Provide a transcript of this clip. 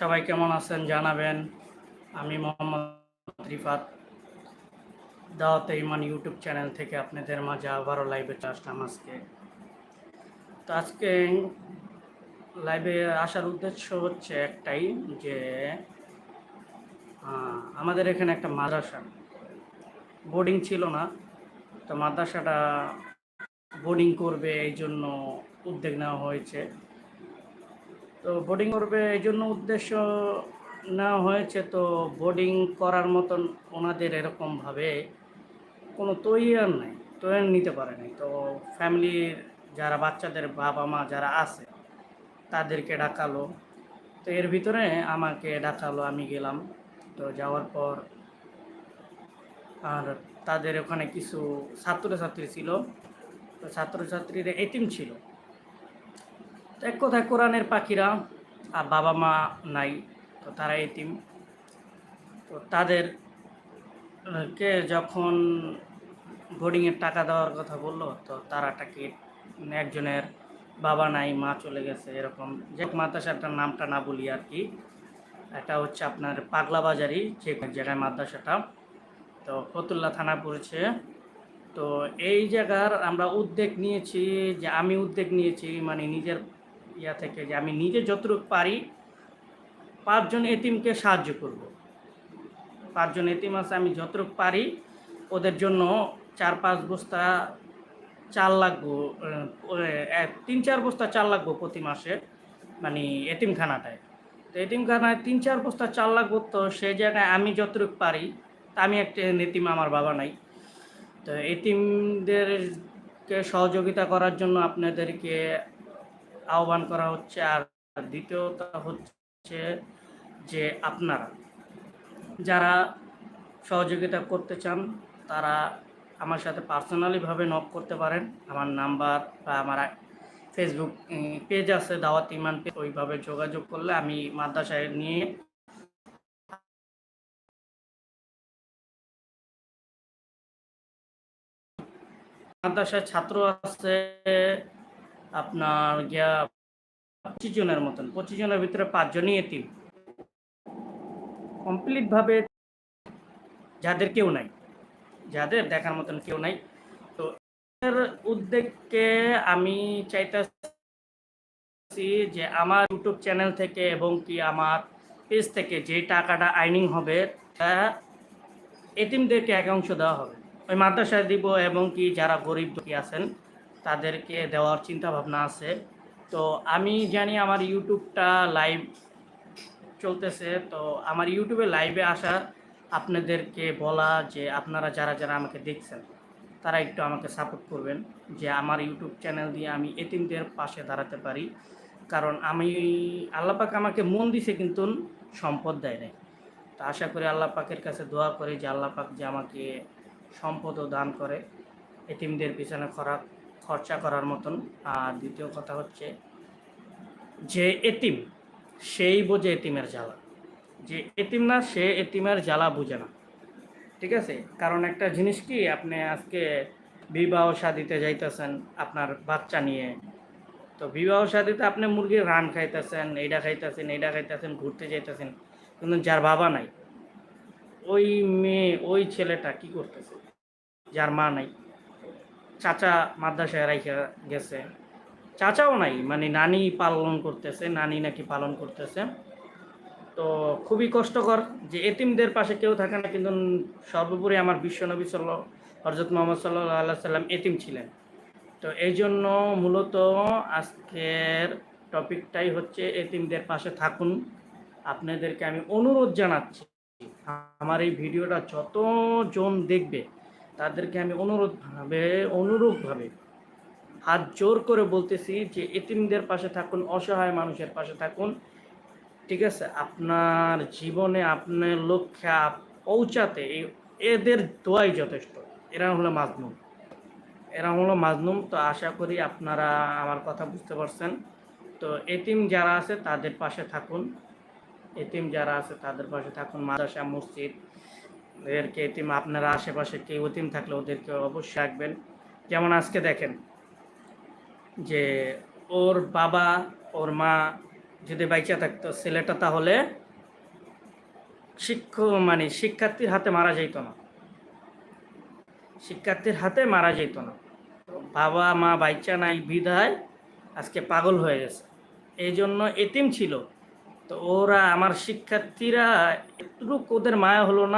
সবাই কেমন আছেন জানাবেন। আমি মোহাম্মদ রিফাত। দাওয়াতে ইমান ইউটিউব চ্যানেল থেকে আপনাদের মাঝে আবারও লাইভে আসলাম আজকে। তো আজকে লাইভে আসার উদ্দেশ্য হচ্ছে একটাই যে আমাদের এখানে একটা মাদ্রাসা। বোর্ডিং ছিল না, তো মাদ্রাসাটা বোর্ডিং করবে এই জন্য উদ্যোগ নেওয়া হয়েছে। তো বোর্ডিং করবে এই জন্য উদ্দেশ্য নেওয়া হয়েছে। তো বোর্ডিং করার মতন ওনাদের এরকমভাবে কোনো তৈয়ার নাই তৈয়ার নিতে পারে নাই। তো ফ্যামিলির যারা বাচ্চাদের বাবা মা যারা আছে, তাদেরকে ডাকালো। তো এর ভিতরে আমাকে ডাকালো, আমি গেলাম। তো যাওয়ার পর আর তাদের ওখানে কিছু ছাত্রছাত্রী ছিল। তো ছাত্রছাত্রীরা এতিম ছিল। এক কথায় কোরআনের পাখিরা আর বাবা মা নাই, তো তারা এতিম। তো তাদের কে যখন বোর্ডিংয়ের টাকা দেওয়ার কথা বলল, তো তারা টাকে একজনের বাবা নাই, মা চলে গেছে, এরকম। যে মাদ্রাসাটার নামটা না বলি আর কি, এটা হচ্ছে আপনার পাগলা বাজারি, যে জায়গায় মাদ্রাসাটা। তো ফতুল্লা থানা পড়েছে। তো এই জায়গার আমরা উদ্যোগ নিয়েছি, যে আমি উদ্যোগ নিয়েছি মানে নিজের ইয়া থেকে যে আমি নিজে যতটুকু পারি পাঁচজন এতিমকে সাহায্য করব। পাঁচজন এতিম আছে, আমি যতটুকু পারি ওদের জন্য চার পাঁচ বস্তা চাল লাগবো তিন চার বস্তা চাল লাগবো প্রতি মাসে মানে এতিমখানাটায়। তো এতিমখানায় তিন চার বস্তা চাল লাগবো, তো সেই জায়গায় আমি যতটুকু পারি, তা আমি একটা এতিম আমার বাবা নাই। তো এতিমদেরকে সহযোগিতা করার জন্য আপনাদেরকে আহ্বান করা হচ্ছে। আর দ্বিতীয়ত হচ্ছে যে আপনারা যারা সহযোগিতা করতে চান, তারা আমার সাথে পার্সোনালিভাবে নক করতে পারেন। আমার নাম্বার বা আমার ফেসবুক পেজ আছে, দাওয়াত ইমান পেজ ওইভাবে যোগাযোগ করলে আমি মাদ্রাসায় নিয়ে মাদ্রাসায় ছাত্র আছে আপনার গিয়া পঁচিশ জনের মতন, পঁচিশ জনের ভিতরে পাঁচজনই এতিম। কমপ্লিটভাবে যাদের কেউ নাই, যাদের দেখার মতন কেউ নাই। তো এর উদ্যোগকে আমি চাইতেছি যে আমার ইউটিউব চ্যানেল থেকে এবং কি আমার পেজ থেকে যে টাকাটা আইনিং হবে, তা এতিমদেরকে এক অংশ দেওয়া হবে। ওই মাদ্রাসায় দিব এবং কি যারা গরিব দুঃখী আছেন তাদেরকে দেওয়ার চিন্তা ভাবনা আছে। তো আমি জানি আমার ইউটিউবটা লাইভ চলতেছে। তো আমার ইউটিউবে লাইভে আসা আপনাদেরকে বলা যে আপনারা যারা যারা আমাকে দেখছেন, তারা একটু আমাকে সাপোর্ট করবেন যে আমার ইউটিউব চ্যানেল দিয়ে আমি এতিমদের পাশে দাঁড়াতে পারি। কারণ আমি, আল্লাপাক আমাকে মন দিছে কিন্তু সম্পদ দেয় নাই। তো আশা করি আল্লাহ পাকের কাছে দোয়া করি যে আল্লাহ পাক যে আমাকে সম্পদও দান করে, এতিমদের পিছনে খরা খরচা করার মতন। আর দ্বিতীয় কথা হচ্ছে যে এতিম, সেই বোঝে এতিমের জ্বালা। যে এতিম না, সে এতিমের জ্বালা বুঝে না। ঠিক আছে? কারণ একটা জিনিস কি, আপনি আজকে বিবাহ শাদিতে যাইতেছেন আপনার বাচ্চা নিয়ে। তো বিবাহ শাদিতে আপনি মুরগির রান খাইতেছেন এইটা খাইতেছেন এইটা খাইতেছেন, ঘুরতে যাইতেছেন, কিন্তু যার বাবা নাই, ওই মেয়ে, ওই ছেলেটা কি করতেছে? যার মা নাই। চাচা মাদ্রাসায় রাইখা গেছে। চাচাও নাই মানে নানি পালন করতেছে, নানি নাকি পালন করতেছে। তো খুবই কষ্টকর যে এতিমদের পাশে কেউ থাকে না, কিন্তু সর্বোপরি আমার বিশ্বনবী সাল্ল হরজত মোহাম্মদ সাল্লাহ আল্লাহ সাল্লাম এতিম ছিলেন। তো এই জন্য মূলত আজকের টপিকটাই হচ্ছে এতিমদের পাশে থাকুন। আপনাদেরকে আমি অনুরোধ জানাচ্ছি, আমার এই ভিডিওটা যতজন দেখবে তাদেরকে আমি অনুরোধভাবে অনুরূপভাবে হাত জোর করে বলতেছি যে এতিমদের পাশে থাকুন, অসহায় মানুষের পাশে থাকুন। ঠিক আছে? আপনার জীবনে, আপনার লক্ষ্যে পৌঁছাতে এদের দোয়াই যথেষ্ট। এরা হলো মাজনুম এরা হলো মাজনুম তো আশা করি আপনারা আমার কথা বুঝতে পারছেন। তো এতিম যারা আছে, তাদের পাশে থাকুন। এতিম যারা আছে, তাদের পাশে থাকুন। মাদ্রাসা, মসজিদ এদেরকে এতিম, আপনারা আশেপাশে কেউ এতিম থাকলে ওদেরকে অবশ্যই রাখবেন। যেমন আজকে দেখেন যে ওর বাবা, ওর মা যদি বাইচা থাকতো, ছেলেটা তাহলে শিক্ষক মানে শিক্ষার্থীর হাতে মারা যেত না। শিক্ষার্থীর হাতে মারা যেত না। বাবা, মা বাইচা নাই বিধায় আজকে পাগল হয়ে গেছে। এই জন্য এতিম ছিল। তো ওরা, আমার শিক্ষার্থীরা একটু ওদের মায়া হলো না।